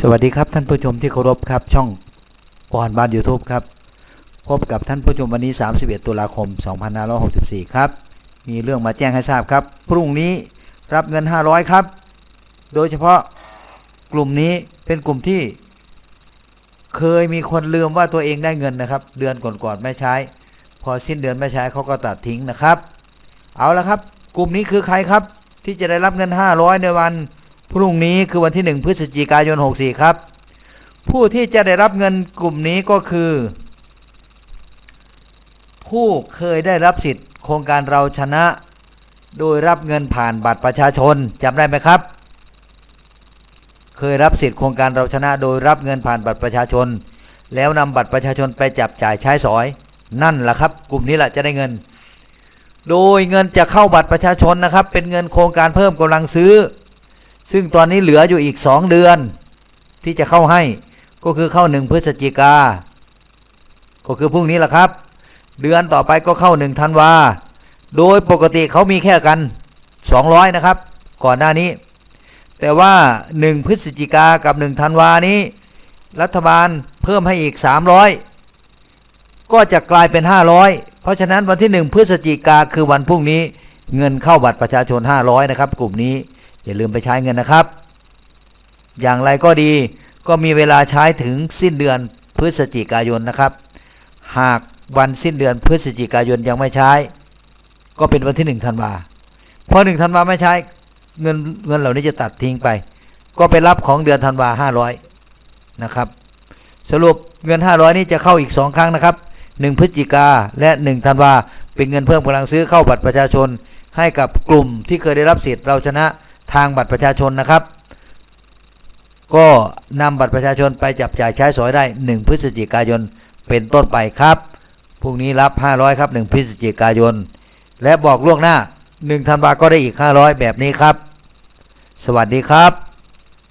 สวัสดีครับท่านผู้ชมที่เคารพครับช่องปอนบ้าน YouTube ครับ พบกับท่านผู้ชมวันนี้ 31 ตุลาคม 2564 ครับ มีเรื่องมาแจ้งให้ทราบครับ พรุ่งนี้รับเงิน 500 ครับ โดยเฉพาะกลุ่มนี้เป็นกลุ่มที่ เคยมีคนลืมว่าตัวเองได้เงินนะครับ เดือนก่อนๆไม่ใช้ พอสิ้นเดือนไม่ใช้เขาก็ตัดทิ้งนะครับ เอาละครับ กลุ่มนี้คือใครครับที่จะได้รับเงิน 500 ในวัน พรุ่งนี้คือวันที่ 1 พฤศจิกายน 64 ครับ ผู้ที่จะได้รับเงินกลุ่มนี้ก็คือ ผู้เคยได้รับสิทธิ์โครงการเราชนะ โดยรับเงินผ่านบัตรประชาชนจำได้ไหมครับ เคยรับสิทธิ์โครงการเราชนะ โดยรับเงินผ่านบัตรประชาชน แล้วนำบัตรประชาชนไปจับจ่ายใช้สอย นั่นแหละครับ กลุ่มนี้แหละจะได้เงิน โดยเงินจะเข้าบัตรประชาชนนะครับ เป็นเงินโครงการเพิ่มกำลังซื้อ ซึ่งตอนนี้เหลืออยู่อีก2เดือน ที่จะเข้าให้ก็คือเข้า1พฤศจิกา ก็คือพรุ่งนี้แหละครับ เดือนต่อไปก็เข้า1ธันวา โดยปกติเขามีแค่กัน 200 นะครับ ก่อนหน้านี้ แต่ว่า 1 พฤศจิกากับ 1 ธันวานี้ รัฐบาลเพิ่มให้อีก 300 ก็จะกลายเป็น 500 เพราะฉะนั้นวันที่ 1 พฤศจิกาคือวันพรุ่งนี้เงินเข้าบัตรประชาชน 500 นะครับ กลุ่มนี้ อย่าลืมไปใช้เงินนะครับ อย่างไรก็ดีก็มีเวลาใช้ถึงสิ้นเดือนพฤศจิกายนนะครับ หากวันสิ้นเดือนพฤศจิกายนยังไม่ใช้ ก็เป็นวันที่1ธันวาพอ1ธันวาไม่ใช้เงินเงินเหล่านี้จะตัดทิ้งไป ก็ไปรับของเดือนธันวา500นะครับ สรุปเงิน 500 นี้จะเข้าอีก 2 ครั้งนะครับ 1 พฤศจิกาและ1ธันวาเป็นเงินเพิ่มกำลังซื้อเข้าบัตรประชาชน ให้กับกลุ่มที่เคยได้รับสิทธิ์เราชนะ ทางบัตรประชาชนนะครับ ก็นำบัตรประชาชนไปจับจ่ายใช้สอยได้ 1 พฤศจิกายนเป็นต้นไปครับพรุ่งนี้รับ 500 ครับ 1 พฤศจิกายน และบอกล่วงหน้า 1 ธันวาก็ได้อีก 500 แบบนี้ครับ สวัสดีครับ